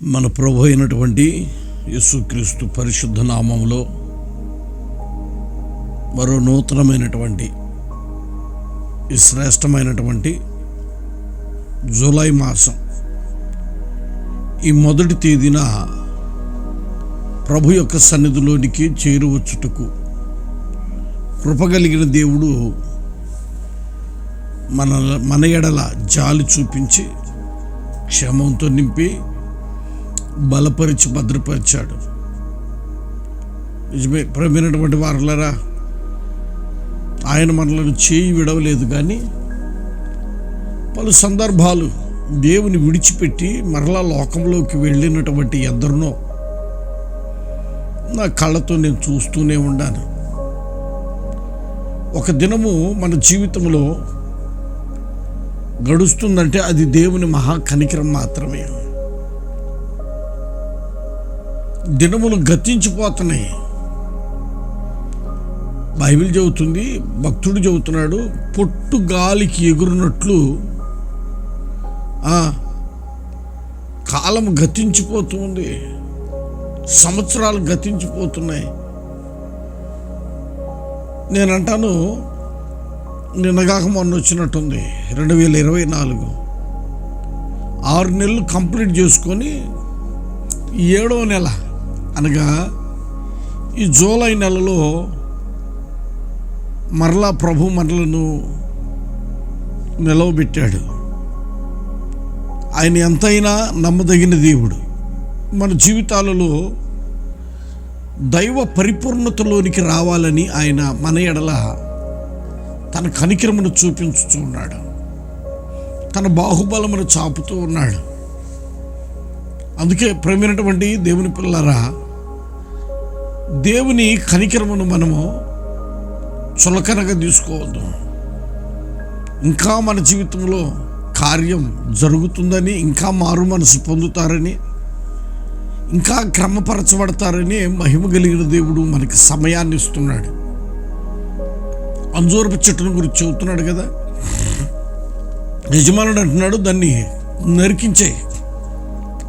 మన ప్రభు అయినటువంటి యేసుక్రీస్తు పరిశుద్ధ నామంలో మరో నూతనమైనటువంటి ఈ శ్రేష్టమైనటువంటి జూలై మాసం ఈ మొదటి తేదీన ప్రభు యొక్క సన్నిధిలోనికి చేరువచ్చుటకు కృపగలిగిన దేవుడు మన మన ఎడల జాలి చూపించి క్షేమంతో నింపి బలపరిచి భద్రపరిచాడు. నిజమే ప్రమైనటువంటి వారులరా ఆయన మనలను చేయి విడవలేదు కానీ పలు సందర్భాలు దేవుని విడిచిపెట్టి మరలా లోకంలోకి వెళ్ళినటువంటి ఎందరినో నా కళ్ళతో నేను చూస్తూనే ఉండాను ఒక దినము మన జీవితంలో గడుస్తుందంటే అది దేవుని మహా కనికరం మాత్రమే. దినములు గతించిపోతున్నాయి. బైబిల్ చెబుతుంది భక్తుడు చెబుతున్నాడు పొట్టు గాలికి ఎగురునట్లు కాలం గతించిపోతుంది సంవత్సరాలు గతించిపోతున్నాయి. నేనంటాను నిన్నగాక మొన్న వచ్చినట్టుంది రెండు వేల ఇరవై నాలుగు. ఆరు నెలలు కంప్లీట్ చేసుకొని ఏడో నెల అనగా ఈ జూలై నెలలో మరలా ప్రభు మనలను నిలవబెట్టాడు. ఆయన ఎంతైనా నమ్మదగిన దేవుడు. మన జీవితాలలో దైవ పరిపూర్ణతలోనికి రావాలని ఆయన మన ఎడల తన కనికరమును చూపించుతూ ఉన్నాడు. తన బాహుబలమును చాపుతూ ఉన్నాడు. అందుకే ప్రేమైనటువంటి దేవుని పిల్లరా దేవుని కనికరమును మనము చులకనగా తీసుకోవద్దు. ఇంకా మన జీవితంలో కార్యం జరుగుతుందని ఇంకా మారు మనసు పొందుతారని ఇంకా క్రమపరచబడతారని మహిమ కలిగిన దేవుడు మనకి సమయాన్ని ఇస్తున్నాడు. అంజూరపు చెట్టును గురించి చెబుతున్నాడు కదా. యజమానుడు అంటున్నాడు దాన్ని నరికించే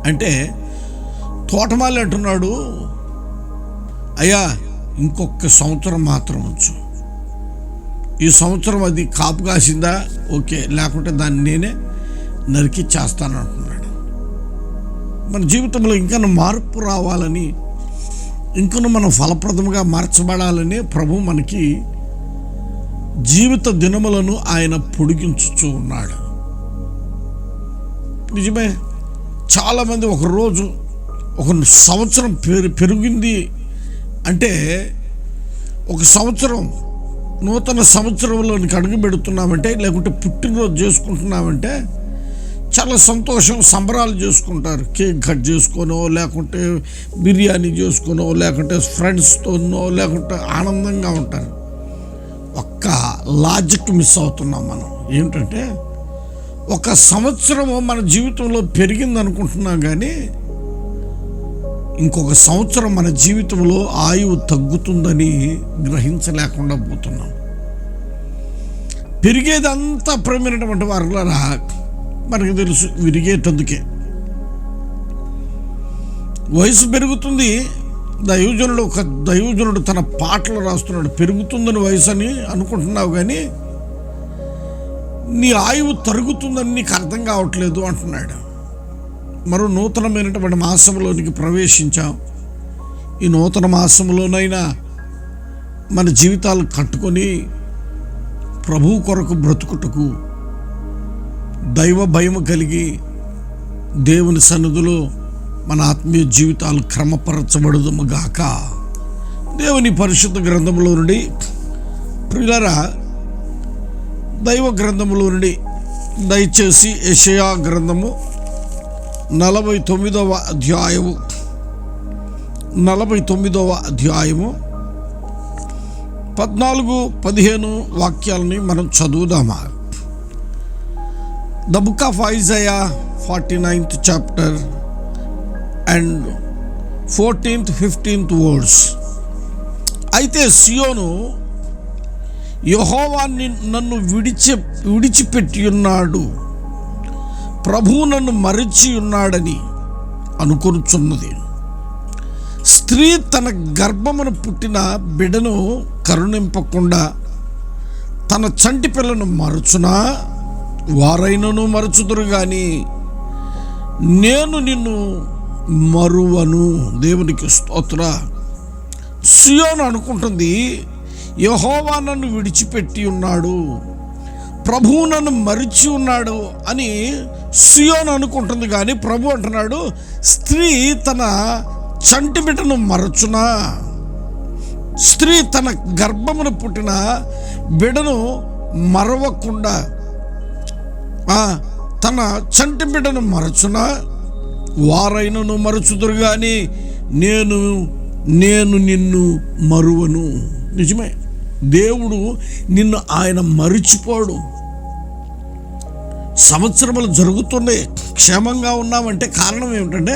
అంటే తోటమాలి అంటున్నాడు అయ్యా ఇంకొక సంవత్సరం మాత్రం ఉంచు. ఈ సంవత్సరం అది కాపు కాసిందా? ఓకే. లేకుంటే దాన్ని నేనే నరికి చేస్తాను అంటున్నాడు. మన జీవితంలో ఇంకా మార్పు రావాలని ఇంకను మనం ఫలప్రదముగా మార్చబడాలని ప్రభు మనకి జీవిత దినములను ఆయన పొడిగించుచూ ఉన్నాడు. నిజమే. చాలామంది ఒక రోజు ఒక సంవత్సరం పెరు పెరిగింది అంటే ఒక సంవత్సరం నూతన సంవత్సరంలోనికి అడుగు పెడుతున్నామంటే లేకుంటే పుట్టినరోజు చేసుకుంటున్నామంటే చాలా సంతోషం. సంబరాలు చేసుకుంటారు. కేక్ కట్ చేసుకోనో లేకుంటే బిర్యానీ చేసుకోనో లేకుంటే ఫ్రెండ్స్తోనో లేకుంటే ఆనందంగా ఉంటారు. ఒక్క లాజిక్ మిస్ అవుతున్నాం మనం. ఏంటంటే ఒక సంవత్సరము మన జీవితంలో పెరిగింది అనుకుంటున్నాం కానీ ఇంకొక సంవత్సరం మన జీవితంలో ఆయువు తగ్గుతుందని గ్రహించలేకుండా పోతున్నాం. పెరిగేదంతా ప్రేమైనటువంటి వారులరా మనకు తెలుసు విరిగేటందుకే. వయసు పెరుగుతుంది దైవజనుడు ఒక దైవజనుడు తన పాటలు రాస్తున్నాడు పెరుగుతుందని వయసు అని అనుకుంటున్నావు కానీ నీ ఆయువు తరుగుతుందని నీకు అర్థం కావట్లేదు అంటున్నాడు. మరో నూతనమైనటువంటి మాసంలోనికి ప్రవేశించాం. ఈ నూతన మాసంలోనైనా మన జీవితాలు కట్టుకొని ప్రభు కొరకు బ్రతుకుటకు దైవ భయం కలిగి దేవుని సన్నిధిలో మన ఆత్మీయ జీవితాలు క్రమపరచబడదుము గాక. దేవుని పరిశుద్ధ గ్రంథంలో నుండి ప్రియులరా దైవ గ్రంథములో నుండి దయచేసి యషయా గ్రంథము నలభై తొమ్మిదవ అధ్యాయము. నలభై తొమ్మిదవ అధ్యాయము. పద్నాలుగు పదిహేను వాక్యాలని మనం చదువుదామా? The book of Isaiah forty ninth chapter and fourteenth fifteenth words. అయితే సియోను యహోవాన్ని నన్ను విడిచి విడిచిపెట్టి ఉన్నాడు. ప్రభు నన్ను మరిచి ఉన్నాడని అనుకొనుచున్నది. స్త్రీ తన గర్భమును పుట్టిన బిడను కరుణింపకుండా తన చంటి పిల్లను మరచునా? వారైనను మరచుదురు కానీ నేను నిన్ను మరువను. దేవునికి స్తోత్ర. సియోను అనుకుంటుంది యహోవా నన్ను విడిచిపెట్టి ఉన్నాడు. ప్రభువు నన్ను మరిచి ఉన్నాడు అని సియోను అనుకుంటుంది కానీ ప్రభు అంటున్నాడు స్త్రీ తన చంటిబిడ్డను మరచునా? స్త్రీ తన గర్భమును పుట్టిన బిడను మరవకుండా తన చంటి బిడ్డను మరచున? వారైనను మరచుదురు కానీ నేను నేను నిన్ను మరువను. నిజమే. దేవుడు నిన్ను ఆయన మరిచిపోడు. సంవత్సరములు జరుగుతున్నాయి. క్షేమంగా ఉన్నామంటే కారణం ఏమిటంటే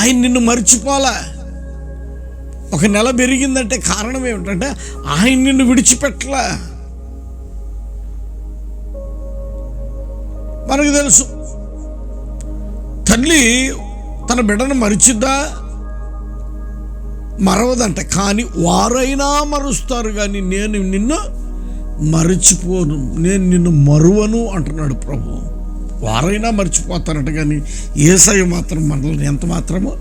ఆయన నిన్ను మర్చిపోలే ఒక నెల పెరిగిందంటే కారణం ఏమిటంటే ఆయన నిన్ను విడిచిపెట్టలే? మనకు తెలుసు. తల్లి తన బిడ్డను మరిచిద్దా? మరవదంట. కానీ వారైనా మరుస్తారు. కానీ నేను నిన్ను మరచిపోను. నేను నిన్ను మరువను అంటున్నాడు ప్రభు. వారైనా మర్చిపోతారట కానీ ఏసై మాత్రం మనల్ని ఎంత మాత్రమో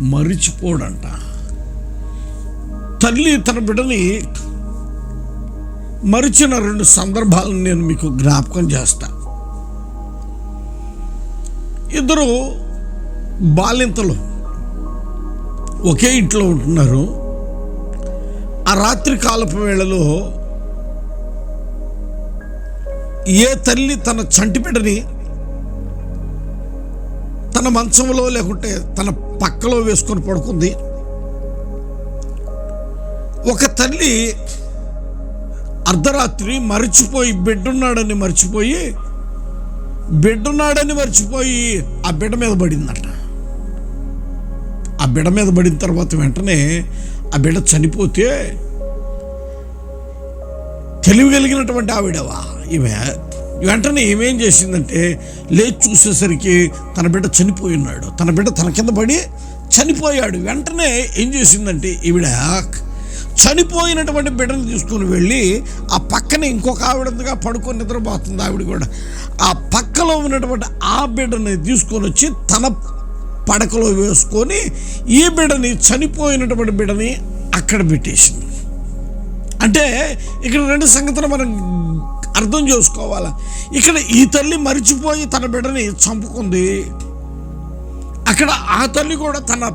మరిచిపోడంట. తల్లి తన బిడ్డని మరిచిన రెండు సందర్భాలను నేను మీకు జ్ఞాపకం చేస్తా. ఇద్దరు బాలింతలు ఒకే ఇంట్లో ఉంటున్నారు. ఆ రాత్రి కాలపు వేళలో ఏ తల్లి తన చంటిబిడ్డని తన మంచంలో లేకుంటే తన పక్కలో వేసుకొని పడుకుంది? ఒక తల్లి అర్ధరాత్రి మరిచిపోయి బిడ్డున్నాడని మర్చిపోయి బిడ్డున్నాడని మర్చిపోయి ఆ బిడ్డ మీద పడిందట. ఆ బిడ్డ మీద పడిన తర్వాత వెంటనే ఆ బిడ్డ చనిపోతే తెలివి కలిగినటువంటి ఆవిడవా? ఈమె వెంటనే ఏమేం చేసిందంటే లేచి చూసేసరికి తన బిడ్డ చనిపోయి ఉన్నాడు. తన బిడ్డ తన కింద పడి చనిపోయాడు. వెంటనే ఏం చేసిందంటే ఈవిడ చనిపోయినటువంటి బిడ్డను తీసుకుని వెళ్ళి ఆ పక్కన ఇంకొక ఆవిడగా పడుకొని నిద్రపోతుంది ఆవిడ కూడా. ఆ పక్కలో ఉన్నటువంటి ఆ బిడ్డని తీసుకొని వచ్చి తన పడకలో వేసుకొని ఈ బిడ్డని చనిపోయినటువంటి బిడ్డని అక్కడ పెట్టేసింది. అంటే ఇక్కడ రెండు సంగతులు మనం అర్థం చేసుకోవాలి. ఇక్కడ ఈ తల్లి మరిచిపోయి తన బిడ్డని చంపుకుంది. అక్కడ ఆ తల్లి కూడా తన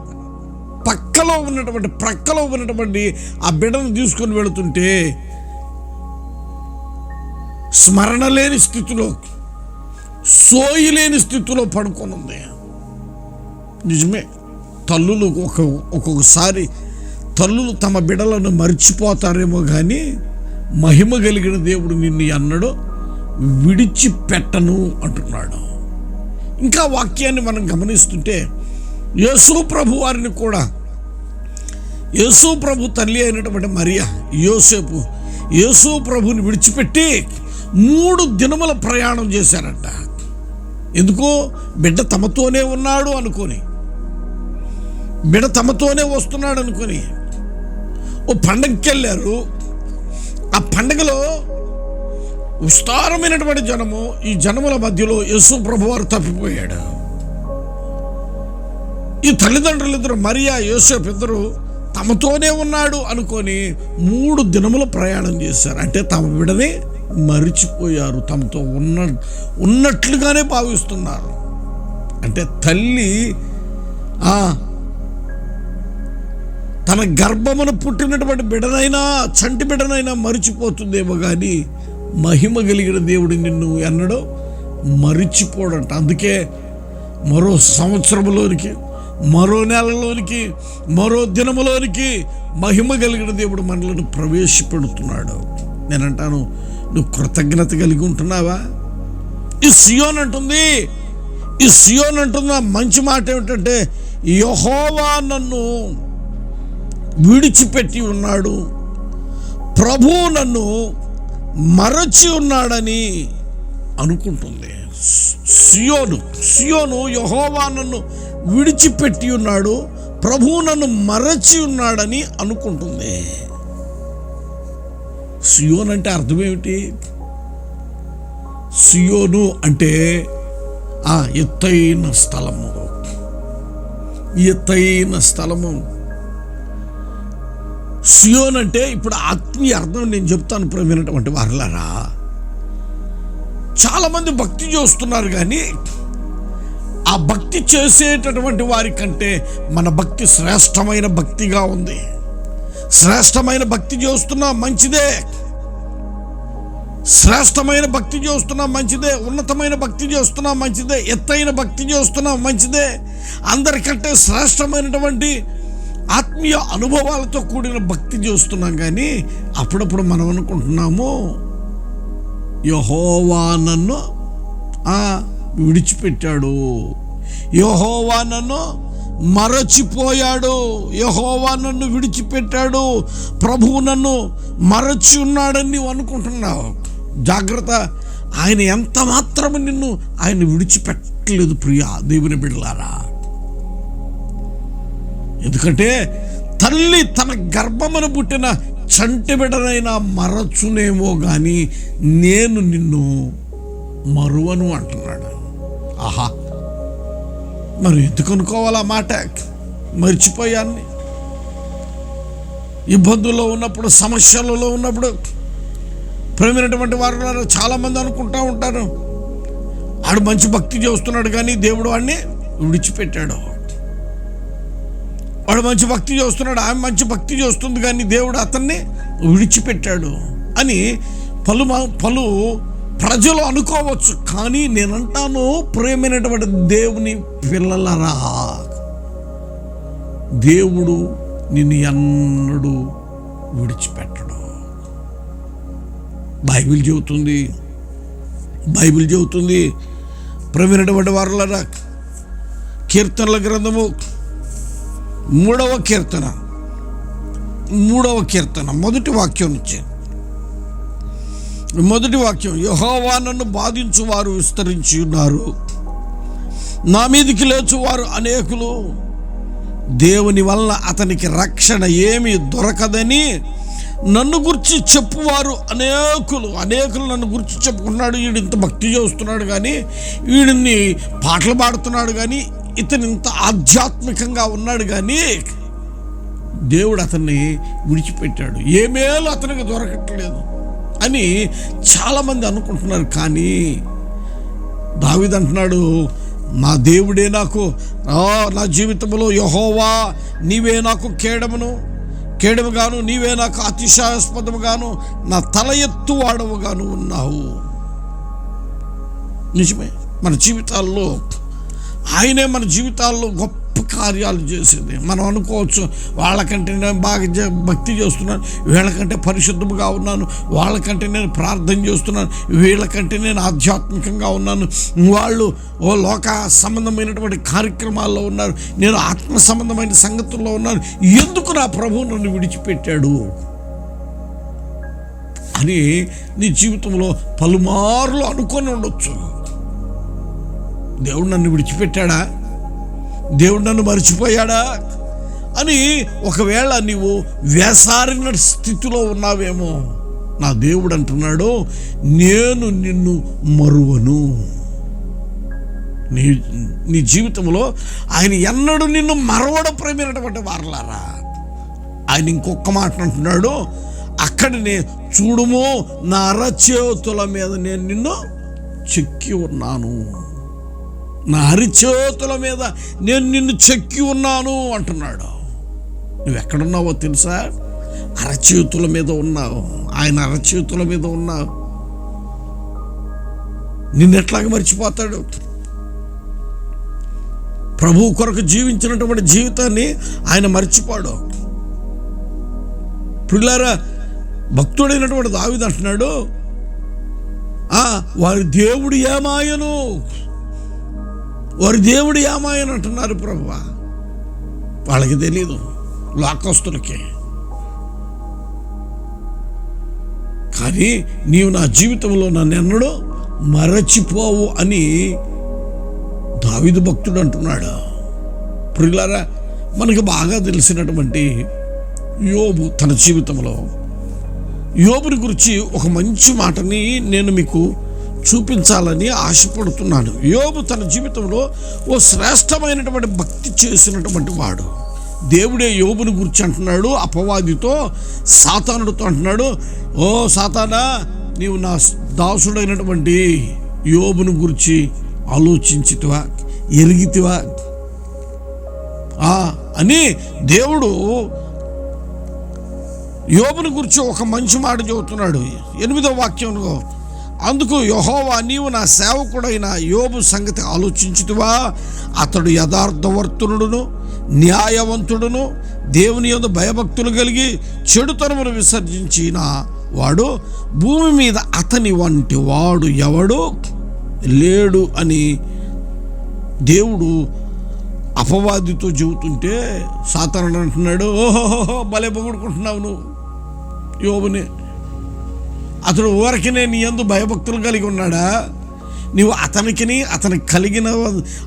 పక్కలో ఉన్నటువంటి ప్రక్కలో ఉన్నటువంటి ఆ బిడ్డను తీసుకొని వెళుతుంటే స్మరణ లేని స్థితిలో సోయి లేని స్థితిలో పడుకొని ఉంది. నిజమే. తల్లులు ఒక ఒక్కొక్కసారి తల్లులు తమ బిడలను మర్చిపోతారేమో కానీ మహిమ కలిగిన దేవుడు నిన్ను అన్నడు విడిచిపెట్టను అంటున్నాడు. ఇంకా వాక్యాన్ని మనం గమనిస్తుంటే యేసు ప్రభు వారిని కూడా యేసు ప్రభు తల్లి అయినటువంటి మరియా యోసేపు యేసు ప్రభుని విడిచిపెట్టి మూడు దినముల ప్రయాణం చేశారంట. ఎందుకో బిడ్డ తమతోనే ఉన్నాడు అనుకొని బిడ్డ తమతోనే వస్తున్నాడు అనుకొని ఓ పండగకి వెళ్ళారు. ఆ పండగలో విస్తారమైనటువంటి జనము ఈ జనముల మధ్యలో యేసు ప్రభువారు తప్పిపోయాడు. ఈ తల్లిదండ్రులు ఇద్దరు మరియా యోసేపు ఇద్దరు తమతోనే ఉన్నాడు అనుకొని మూడు దినముల ప్రయాణం చేశారు. అంటే తమ బిడని మరిచిపోయారు. తమతో ఉన్న ఉన్నట్లుగానే భావిస్తున్నారు. అంటే తల్లి తన గర్భమున పుట్టినటువంటి బిడనైనా చంటి బిడనైనా మరిచిపోతుందేమో కానీ మహిమ కలిగిన దేవుడు నిన్ను ఎన్నడో మరిచిపోడంట. అందుకే మరో సంవత్సరంలోనికి మరో నెలలోనికి మరో దినములోనికి మహిమ కలిగిన దేవుడు మనలను ప్రవేశపెడుతున్నాడు. నేనంటాను నువ్వు కృతజ్ఞత కలిగి ఉంటున్నావా? ఈ సియోన్ అంటుంది ఈ సియోన్ అంటున్న మంచి మాట ఏమిటంటే యహోవా నన్ను విడిచిపెట్టి ఉన్నాడు. ప్రభు నన్ను మరచి ఉన్నాడని అనుకుంటుంది. సియోను సియోను యహోవా నన్ను విడిచిపెట్టి ఉన్నాడు. ప్రభువు నన్ను మరచి ఉన్నాడని అనుకుంటుంది. సియోన్ అంటే అర్థం ఏమిటి? సియోను అంటే ఆ ఎత్తైన స్థలము. ఎత్తైన స్థలము. సియోన్ అంటే ఇప్పుడు ఆత్మీయ అర్థం నేను చెప్తాను ప్రవీణటువంటి వారలారా. చాలామంది భక్తి చేస్తున్నారు కానీ ఆ భక్తి చేసేటటువంటి వారి కంటే మన భక్తి శ్రేష్టమైన భక్తిగా ఉంది. శ్రేష్టమైన భక్తి చేస్తున్నా మంచిదే. శ్రేష్టమైన భక్తి చేస్తున్నా మంచిదే. ఉన్నతమైన భక్తి చేస్తున్నా మంచిదే. ఎత్తైన భక్తి చేస్తున్నా మంచిదే. అందరికంటే శ్రేష్టమైనటువంటి ఆత్మీయ అనుభవాలతో కూడిన భక్తి చేస్తున్నాం కానీ అప్పుడప్పుడు మనం అనుకుంటున్నాము యహోవా నన్ను విడిచిపెట్టాడు. యహోవా నన్ను మరచిపోయాడు. యహోవా నన్ను విడిచిపెట్టాడు. ప్రభువు నన్ను మరచి ఉన్నాడని నువ్వు అనుకుంటున్నావు. జాగ్రత్త ఆయన ఎంత మాత్రము నిన్ను ఆయన విడిచిపెట్టలేదు ప్రియా దేవుని బిడ్డలారా. ఎందుకంటే తల్లి తన గర్భమును పుట్టిన చంటి బిడ్డనైనా మరచునేమో కానీ నేను నిన్ను మరువను అంటున్నాడు. ఆహా. మరి ఎందుకు అనుకోవాలా మాట? మర్చిపోయాన్ని. ఇబ్బందుల్లో ఉన్నప్పుడు సమస్యలలో ఉన్నప్పుడు ప్రేమైనటువంటి వారు చాలామంది అనుకుంటా ఉంటారు. ఆడు మంచి భక్తి చేస్తున్నాడు కానీ దేవుడు వాడిని విడిచిపెట్టాడు. వాడు మంచి భక్తి చేస్తున్నాడు ఆమె మంచి భక్తి చేస్తుంది కానీ దేవుడు అతన్ని విడిచిపెట్టాడు అని పలు మ- పలు ప్రజలు అనుకోవచ్చు. కానీ నేనంటాను ప్రేమైనటువంటి దేవుని పిల్లలరా దేవుడు నిన్ను ఎన్నడూ విడిచిపెట్టడు. బైబిల్ చెబుతుంది బైబిల్ చెబుతుంది ప్రవీణటువంటి వారులరా కీర్తనల గ్రంథము మూడవ కీర్తన. మూడవ కీర్తన. మొదటి వాక్యం నుంచి. మొదటి వాక్యం యహోవా నన్ను బాధించు వారు విస్తరించి ఉన్నారు. నా మీదికి లేచువారు అనేకులు. దేవుని వలన అతనికి రక్షణ ఏమీ దొరకదని నన్ను గురించి చెప్పువారు అనేకులు. అనేకులు నన్ను గురించి చెప్పుకున్నాడు. వీడు ఇంత భక్తి చేస్తున్నాడు కానీ వీడిని పాటలు పాడుతున్నాడు కానీ ఇతను ఇంత ఆధ్యాత్మికంగా ఉన్నాడు కానీ దేవుడు అతన్ని విడిచిపెట్టాడు. ఏ మేలు అతనికి దొరకట్లేదు అని చాలామంది అనుకుంటున్నారు కానీ దావిద్ అంటున్నాడు నా దేవుడే నాకు నా జీవితంలో యహోవా నీవే నాకు కేడమును కేడముగాను నీవే నాకు అతిశయాస్పదముగాను నా తల ఎత్తు వాడవుగాను ఉన్నావు. నిజమే మన జీవితాల్లో ఆయనే మన జీవితాల్లో గొప్ప కార్యాలు చేసేది. మనం అనుకోవచ్చు వాళ్ళకంటే నేను బాగా జ- భక్తి చేస్తున్నాను వీళ్ళకంటే పరిశుద్ధముగా ఉన్నాను వాళ్ళకంటే నేను ప్రార్థన చేస్తున్నాను వీళ్ళకంటే నేను ఆధ్యాత్మికంగా ఉన్నాను. వాళ్ళు ఓ లోక సంబంధమైనటువంటి కార్యక్రమాల్లో ఉన్నారు నేను ఆత్మ సంబంధమైన సంగతుల్లో ఉన్నాను. ఎందుకు నా ప్రభువు నన్ను విడిచిపెట్టాడు? అని నీ జీవితంలో పలుమార్లు అనుకొని ఉండొచ్చు. దేవుడు నన్ను విడిచిపెట్టాడా? దేవుడు నన్ను మర్చిపోయాడా? అని ఒకవేళ నీవు వేసారిన స్థితిలో ఉన్నావేమో నా దేవుడు అంటున్నాడు నేను నిన్ను మరువను. నీ నీ జీవితంలో ఆయన ఎన్నడూ నిన్ను మరవడం ప్రేమైనటువంటి వారలారా? ఆయన ఇంకొక మాట అంటున్నాడు అక్కడనే చూడుము నా అరచేతుల మీద నేను నిన్ను చెక్కి ఉన్నాను. నా అరిచేతుల మీద నేను నిన్ను చెక్కి ఉన్నాను అంటున్నాడు. నువ్వు ఎక్కడున్నావో తెలుసా? అరచేతుల మీద ఉన్నావు. ఆయన అరచేతుల మీద ఉన్నావు. నిన్నెట్లాగా మర్చిపోతాడు? ప్రభు కొరకు జీవించినటువంటి జీవితాన్ని ఆయన మర్చిపోడు. పిల్లారా భక్తుడైనటువంటి దావిది అంటున్నాడు "ఆ, వారి దేవుడు ఏమాయను? వారి దేవుడు ఏమాయని అంటున్నారు ప్రభు వాళ్ళకి తెలియదు లోకస్తులకి. కానీ నీవు నా జీవితంలో నన్ను ఎన్నడూ మరచిపోవు అని దావిదు భక్తుడు అంటున్నాడు. ప్రియులారా మనకు బాగా తెలిసినటువంటి యోబు తన జీవితంలో. యోబుని గురించి ఒక మంచి మాటని నేను మీకు చూపించాలని ఆశపడుతున్నాను యోబు తన జీవితంలో ఓ శ్రేష్టమైనటువంటి భక్తి చేసినటువంటి వాడు. దేవుడే యోబుని గురించి అంటున్నాడు అపవాదితో సాతానుడితో అంటున్నాడు ఓ సాతానా నీవు నా దాసుడైనటువంటి యోబుని గురించి ఆలోచించితివా ఎరిగితివా? అని దేవుడు యోబుని గురించి ఒక మంచి మాట చెబుతున్నాడు. ఎనిమిదో వాక్యంలో అందుకు యహోవా నీవు నా సేవకుడైన యోబు సంగతి ఆలోచించుతువా? అతడు యథార్థవర్తునుడును న్యాయవంతుడును దేవుని యొక్క భయభక్తులు కలిగి చెడుతనమును విసర్జించిన వాడు భూమి మీద అతని వంటి వాడు ఎవడు లేడు అని దేవుడు అపవాదితో చెబుతుంటే సాతానుడు అంటున్నాడు ఓహోహో భలే పొగుడుకుంటున్నావు నువ్వు యోబుని. అతడు ఊరకినే నీ ఎందు భయభక్తులు కలిగి ఉన్నాడా? నీవు అతనికిని అతనికి కలిగిన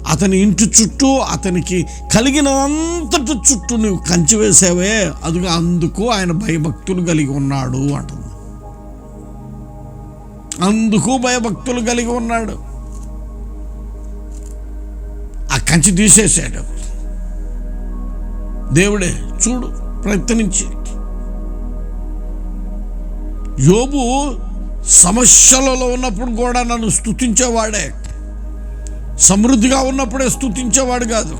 అతని ఇంటి చుట్టూ అతనికి కలిగినంతటి చుట్టూ నువ్వు కంచి వేసావే? అదిగా అందుకు ఆయన భయభక్తులు కలిగి ఉన్నాడు అంటుంది. అందుకు భయభక్తులు కలిగి ఉన్నాడు. ఆ కంచి తీసేశాడు. దేవుడే చూడు ప్రయత్నించి. యోబు సమస్యలలో ఉన్నప్పుడు కూడా నన్ను స్తుతించేవాడే. సమృద్ధిగా ఉన్నప్పుడే స్తుతించేవాడు కాదు.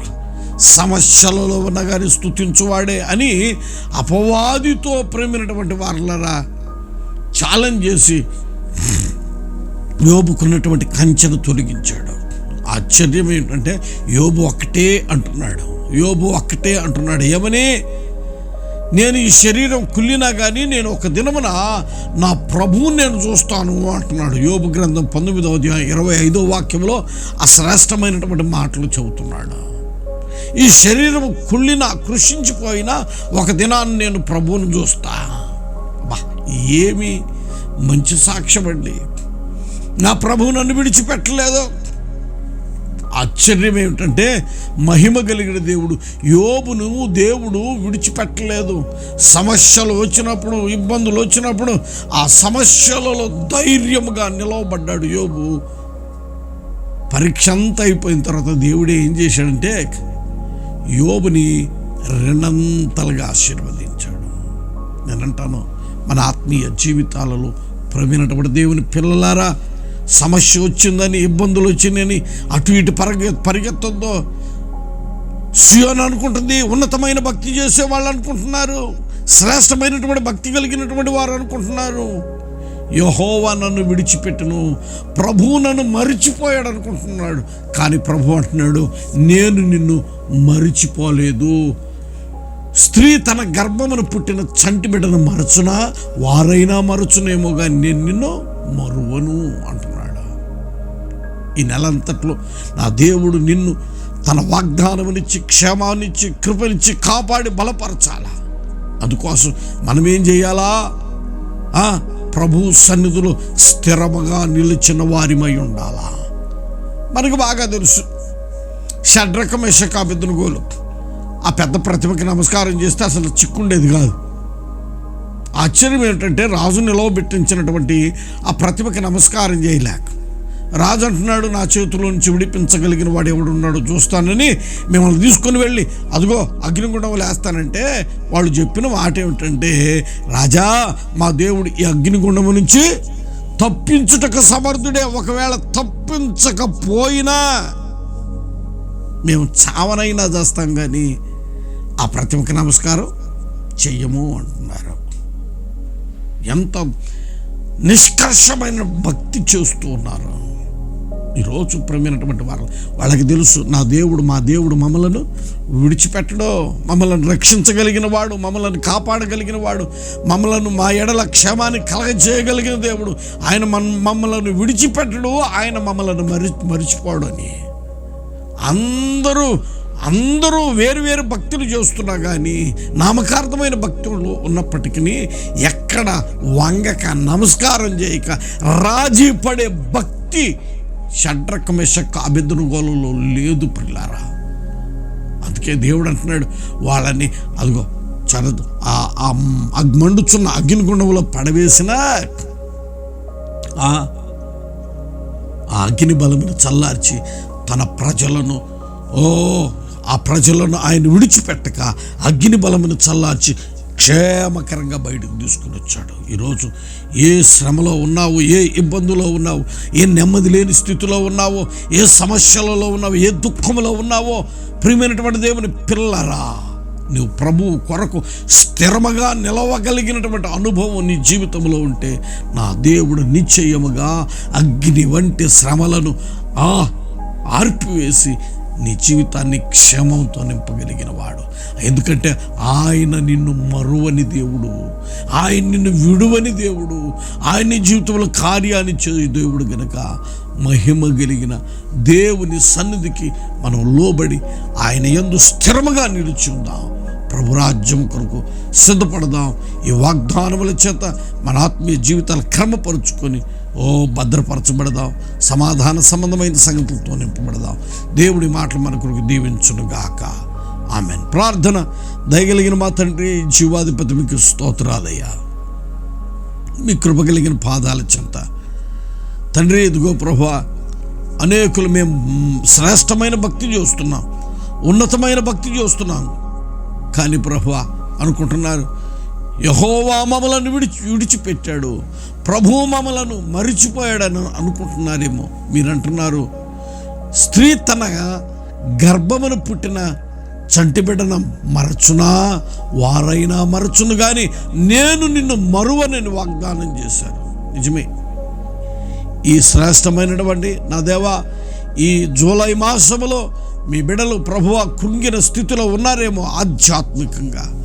సమస్యలలో ఉన్న కానీ స్థుతించువాడే అని అపవాదితో ప్రేమినటువంటి వారులరా ఛాలెంజ్ చేసి యోబుకున్నటువంటి కంచెను తొలగించాడు. ఆశ్చర్యం ఏంటంటే యోబు ఒక్కటే అంటున్నాడు. యోబు ఒక్కటే అంటున్నాడు. ఏమని? నేను ఈ శరీరం కుళ్ళినా కానీ నేను ఒక దినమున నా ప్రభువుని నేను చూస్తాను అంటున్నాడు. యోగ గ్రంథం పంతొమ్మిదవ అధ్యాయం ఇరవై ఐదో వాక్యంలో ఆ శ్రేష్టమైనటువంటి మాటలు చెబుతున్నాడు. ఈ శరీరం కుళ్ళినా కృషించిపోయినా ఒక దినాన్ని నేను ప్రభువుని చూస్తా. బా ఏమి మంచి సాక్ష్యం అండి. నా ప్రభువు నన్ను విడిచిపెట్టలేదు. ఆశ్చర్యం ఏమిటంటే మహిమ కలిగిన దేవుడు. యోబును దేవుడు విడిచిపెట్టలేదు. సమస్యలు వచ్చినప్పుడు ఇబ్బందులు వచ్చినప్పుడు ఆ సమస్యలలో ధైర్యముగా నిలవబడ్డాడు యోబు. పరీక్ష అంతా అయిపోయిన తర్వాత దేవుడు ఏం చేశాడంటే యోబుని రెండంతలుగా ఆశీర్వదించాడు. నేనంటాను మన ఆత్మీయ జీవితాలలో ప్రవీణటువంటి దేవుని పిల్లలారా సమస్య వచ్చిందని ఇబ్బందులు వచ్చిందని అటు ఇటు పరిగె పరిగెత్తుందో సియోన్ అనుకుంటుంది ఉన్నతమైన భక్తి చేసే వాళ్ళు అనుకుంటున్నారు శ్రేష్టమైనటువంటి భక్తి కలిగినటువంటి వారు అనుకుంటున్నారు. యహోవా నన్ను విడిచిపెట్టును ప్రభువు నన్ను మరిచిపోయాడు అనుకుంటున్నాడు. కానీ ప్రభు అంటున్నాడు నేను నిన్ను మరిచిపోలేదు. స్త్రీ తన గర్భమును పుట్టిన చంటి బిడ్డను మరచునా? వారైనా మరచునేమో కానీ నేను నిన్ను మరువను అంటున్నాడు. ఈ నెలంతట్లో నా దేవుడు నిన్ను తన వాగ్దానమునిచ్చి క్షేమాన్నిచ్చి కృపనిచ్చి కాపాడి బలపరచాలా? అందుకోసం మనం ఏం చేయాలా ప్రభు సన్నిధిలో స్థిరముగా నిలిచిన వారిమై ఉండాలా? మనకు బాగా తెలుసు. షడ్రకమేషకాబెద్దును గోలు. ఆ పెద్ద ప్రతిమకి నమస్కారం చేస్తే అసలు చిక్కుండేది కాదు. ఆశ్చర్యం ఏంటంటే రాజు నిలవబెట్టించినటువంటి ఆ ప్రతిభకి నమస్కారం చేయలేక రాజు అంటున్నాడు నా చేతిలో నుంచి విడిపించగలిగిన వాడు ఎవడున్నాడు చూస్తానని మిమ్మల్ని తీసుకొని వెళ్ళి అదిగో అగ్నిగుండం వేస్తానంటే వాళ్ళు చెప్పిన మాట ఏమిటంటే రాజా మా దేవుడు ఈ అగ్నిగుండము నుంచి తప్పించుటకు సమర్థుడే ఒకవేళ తప్పించకపోయినా మేము చావనైనా చేస్తాం కానీ ఆ ప్రతిమకి నమస్కారం చెయ్యము అంటున్నారు. ఎంత నిష్కర్షమైన భక్తి చేస్తూ ఉన్నారు. ఈరోజు ప్రమైనటువంటి వారు వాళ్ళకి తెలుసు నా దేవుడు మా దేవుడు మమ్మలను విడిచిపెట్టడో మమ్మలను రక్షించగలిగిన వాడు మమ్మలను కాపాడగలిగిన వాడు మమ్మలను మా ఎడల క్షేమాన్ని కలగజేయగలిగిన దేవుడు ఆయన మన మమ్మలను విడిచిపెట్టడు ఆయన మమ్మలను మరి మరిచిపోడు అని అందరూ అందరూ వేరు వేరు భక్తులు చేస్తున్నా కానీ నామకార్థమైన భక్తులు ఉన్నప్పటికీ ఎక్కడ వంగక నమస్కారం చేయక రాజీ పడే భక్తి షడ్రక మెషక్క లేదు పిల్లారా అందుకే దేవుడు అంటున్నాడు వాళ్ళని అదిగో చరదు ఆ మండుచున్న అగ్నిగుండంలో పడవేసిన ఆ ఆ అగ్ని బలమును చల్లార్చి తన ప్రజలను ఓ ఆ ప్రజలను ఆయన విడిచిపెట్టక అగ్ని బలమును చల్లార్చి క్షేమకరంగా బయటకు తీసుకుని వచ్చాడు. ఈరోజు ఏ శ్రమలో ఉన్నావు? ఏ ఇబ్బందులో ఉన్నావు? ఏ నెమ్మది లేని స్థితిలో ఉన్నావో? ఏ సమస్యలలో ఉన్నావు? ఏ దుఃఖంలో ఉన్నావో? ప్రియమైనటువంటి దేవుని పిల్లరా నువ్వు ప్రభువు కొరకు స్థిరముగా నిలవగలిగినటువంటి అనుభవం నీ జీవితంలో ఉంటే నా దేవుడు నిశ్చయముగా అగ్ని వంటి శ్రమలను ఆ ఆర్పివేసి నీ జీవితాన్ని క్షేమంతో నింపగలిగిన వాడు. ఎందుకంటే ఆయన నిన్ను మరువని దేవుడు. ఆయన నిన్ను విడువని దేవుడు. ఆయన జీవితంలో కార్యాన్ని చేయ దేవుడు గనక మహిమ కలిగిన దేవుని సన్నిధికి మనం లోబడి ఆయన ఎందు స్థిరముగా నిలిచి ఉందాం. ప్రభురాజ్యం కొరకు సిద్ధపడదాం. ఈ వాగ్దానముల చేత మన ఆత్మీయ జీవితాలు క్రమపరుచుకొని ఓ భద్రపరచబడదాం. సమాధాన సంబంధమైన సంగతులతో నింపబడదాం. దేవుడి మాటలు మన కొరకు ఆమె ఆమెన్. ప్రార్థన దయగలిగిన మా తండ్రి జీవాధిపతి మీకు స్తోత్రాలయ్యా. మీ కృప కలిగిన పాదాల చెంత. తండ్రి ఎదుగో ప్రభు అనేకులు మేము శ్రేష్టమైన భక్తి చూస్తున్నాం. ఉన్నతమైన భక్తి చూస్తున్నాం. కానీ ప్రభు అనుకుంటున్నారు యహోవా మమ్మలను విడిచి విడిచిపెట్టాడు. ప్రభు మమ్మలను మరిచిపోయాడని అనుకుంటున్నారేమో. మీరంటున్నారు స్త్రీ తన గర్భమును పుట్టిన చంటి బిడ్డన మరచునా? వారైనా మరచును కానీ నేను నిన్ను మరువనని వాగ్దానం చేశాను. నిజమే. ఈ శ్రేష్టమైనటువంటి నా దేవా ఈ జూలై మాసములో మీ బిడలు ప్రభువ కృంగిన స్థితిలో ఉన్నారేమో ఆధ్యాత్మికంగా.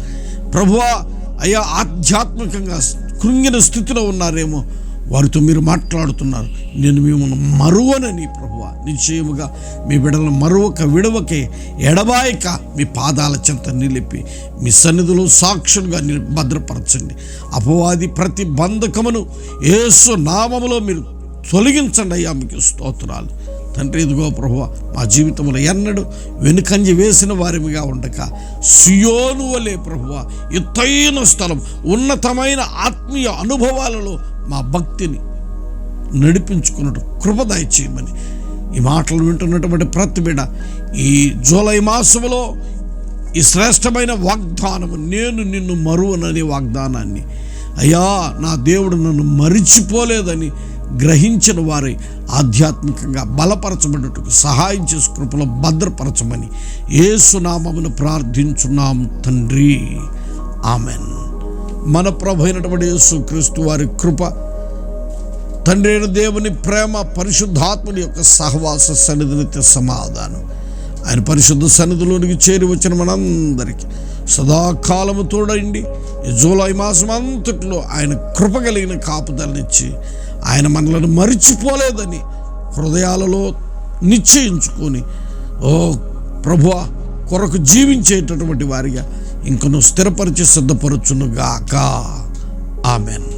ప్రభువ అయ్యా ఆధ్యాత్మికంగా కృంగిన స్థితిలో ఉన్నారేమో. వారితో మీరు మాట్లాడుతున్నారు. నేను మిమ్మల్ని మరువనని ప్రభువ. నిశ్చయముగా మీ బిడలను మరువక విడవకే ఎడబాయక మీ పాదాల చెంత నిలిపి మీ సన్నిధిలో సాక్షులుగా ని- భద్రపరచండి. అపవాది ప్రతి బంధకమును ఏసు నామములో మీరు తొలగించండి అయ్యా మీకు స్తోత్రాలు. తండ్రి ఇదిగో ప్రభువ మా జీవితంలో ఎన్నడు వెనుకంజి వేసిన వారిగా ఉండక సుయోను వలే ప్రభువ ఎత్తైన స్థలం ఉన్నతమైన ఆత్మీయ అనుభవాలలో మా భక్తిని నడిపించుకున్నట్టు కృపదాయ చేయమని ఈ మాటలు వింటున్నటువంటి ప్రతి బిడ ఈ జూలై మాసములో ఈ శ్రేష్టమైన వాగ్దానము నేను నిన్ను మరువననే వాగ్దానాన్ని అయ్యా నా దేవుడు నన్ను మరిచిపోలేదని గ్రహించిన వారి ఆధ్యాత్మికంగా బలపరచబడుటకు సహాయం చేసు కృపలో భద్రపరచమని ఏసునామమును ప్రార్థించున్నాం తండ్రి. ఆమెన్. మన ప్రభు అయినటువంటి యేసు క్రీస్తు వారి కృప తండ్రి అయిన దేవుని ప్రేమ పరిశుద్ధాత్ముని యొక్క సహవాస సన్నిధినిత్య సమాధానం. ఆయన పరిశుద్ధ సన్నిధిలోనికి చేరి వచ్చిన మనందరికీ సదాకాలము తోడండి జూలై మాసం అంతట్లో ఆయన కృప కలిగిన కాపుదలనిచ్చి ఆయన మనలను మరిచిపోలేదని హృదయాలలో నిశ్చయించుకొని ఓ ప్రభు కొరకు జీవించేటటువంటి వారిగా ఇంకను స్థిరపరిచి సిద్ధపరచునుగాక. ఆమెన్.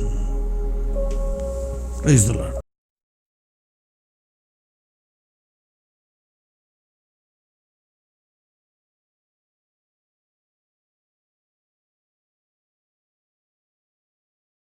రైజులా